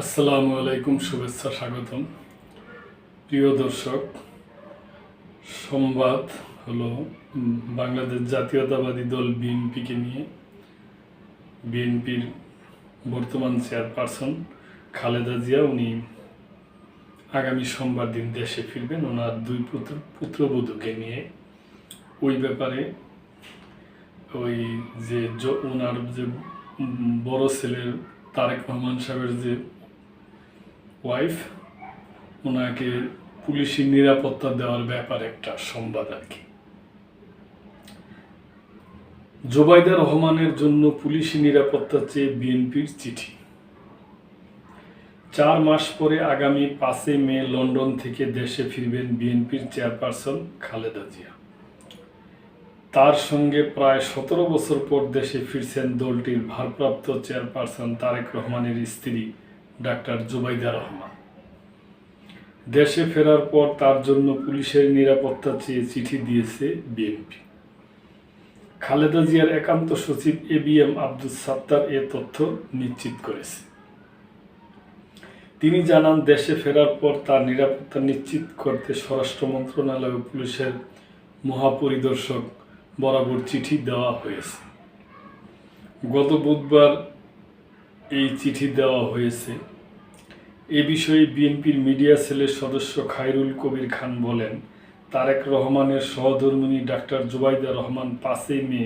আসসালামু আলাইকুম, শুভেচ্ছা, স্বাগতম। প্রিয় দর্শক, সংবাদ হলো বাংলাদেশ জাতীয়তাবাদী দল বিএনপিকে নিয়ে। বিএনপির বর্তমান চেয়ারপারসন খালেদা জিয়া, উনি আগামী সোমবার দিন দেশে ফিরবেন। ওনার দুই পুত্র, পুত্রবধূকে নিয়ে। ওই ব্যাপারে ওই যে ওনার যে বড় ছেলের তারেক রহমান সাহেবের যে ওয়াইফ ওনাকে পুলিশি নিরাপত্তা দেওয়ার ব্যাপারে একটা সংবাদ আর কি। জোবাইদা রহমানের জন্য পুলিশি নিরাপত্তা চেয়ে বিএনপির চিঠি। চার মাস পরে আগামী পাঁচই মে লন্ডন থেকে দেশে ফিরবেন বিএনপির চেয়ারপারসন খালেদা জিয়া। তার সঙ্গে প্রায় সতেরো বছর পর দেশে ফিরছেন দলটির ভারপ্রাপ্ত চেয়ারপারসন তারেক রহমানের স্ত্রী ডাক্তার জুবাইদা রহমান। দেশে ফেরার পর তার জন্য পুলিশের নিরাপত্তা চেয়ে চিঠি দিয়েছে বিএনপি। খালেদা জিয়ার একান্ত সচিব A B M Abdul Sattar এ তথ্য নিশ্চিত করেছে। তিনি জানান, দেশে ফেরার পর তার নিরাপত্তা নিশ্চিত করতে স্বরাষ্ট্র মন্ত্রণালয় পুলিশের মহাপরিদর্শক বরাবর চিঠি দেওয়া হয়েছে। গত বুধবার এই চিঠি দেওয়া হয়েছে। এ বিষয়ে বিএনপির মিডিয়া সেলের সদস্য খায়রুল কবির খান বলেন, তারেক রহমানের সহধর্মিণী ডাক্তার জুবাইদা রহমান পাঁচই May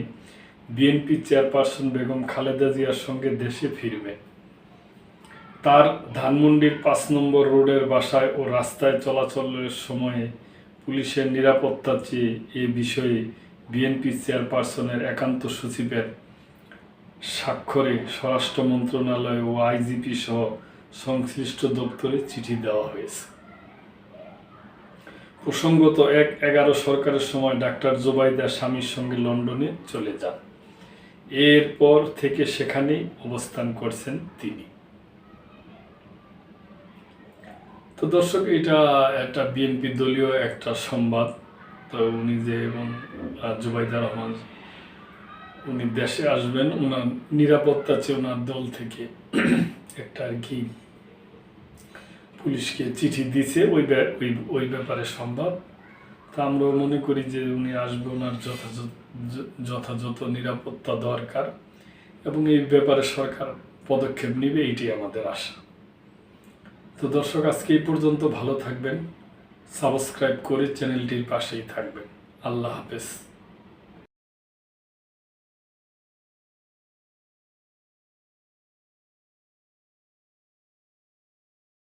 BNP chairperson Begum Khaleda জিয়ার সঙ্গে দেশে ফিরবে। তার ধানমন্ডির পাঁচ নম্বর রোডের বাসায় ও রাস্তায় চলাচলের সময়ে পুলিশের নিরাপত্তা চেয়ে এ বিষয়ে বিএনপি চেয়ারপারসনের একান্ত সচিবের স্বাক্ষরে স্বরাষ্ট্র মন্ত্রণালয় ও আইজিপি সহ সংশ্লিষ্ট দপ্তরে চিঠি দেওয়া হয়েছে। প্রসঙ্গত এক এগারো সরকারের সময় ডাক্তার জোবাইদা স্বামীর সঙ্গে লন্ডনে চলে যান। এরপর থেকে সেখানেই অবস্থান করছেন তিনি। তো দর্শক, এটা একটা বিএনপি দলীয় একটা সংবাদ। তো উনি যে এবং জুবাইদা রহমান উনি দেশে আসবেন ওনার নিরাপত্তা চেয়ে ওনার দল থেকে। একটা আর কি পুলিশকে চিঠি দিছে, ওই ওই ব্যাপারে সংবাদ। তা আমরা মনে করি যে উনি আসবে ওনার যথাযথ যথাযথ নিরাপত্তা দরকার এবং এই ব্যাপারে সরকার পদক্ষেপ নেবে, এইটি আমাদের আশা। তো দর্শক, আজকে এই পর্যন্ত ভালো থাকবেন, সাবস্ক্রাইব করে চ্যানেলটির পাশেই থাকবেন। আল্লাহ হাফেজ।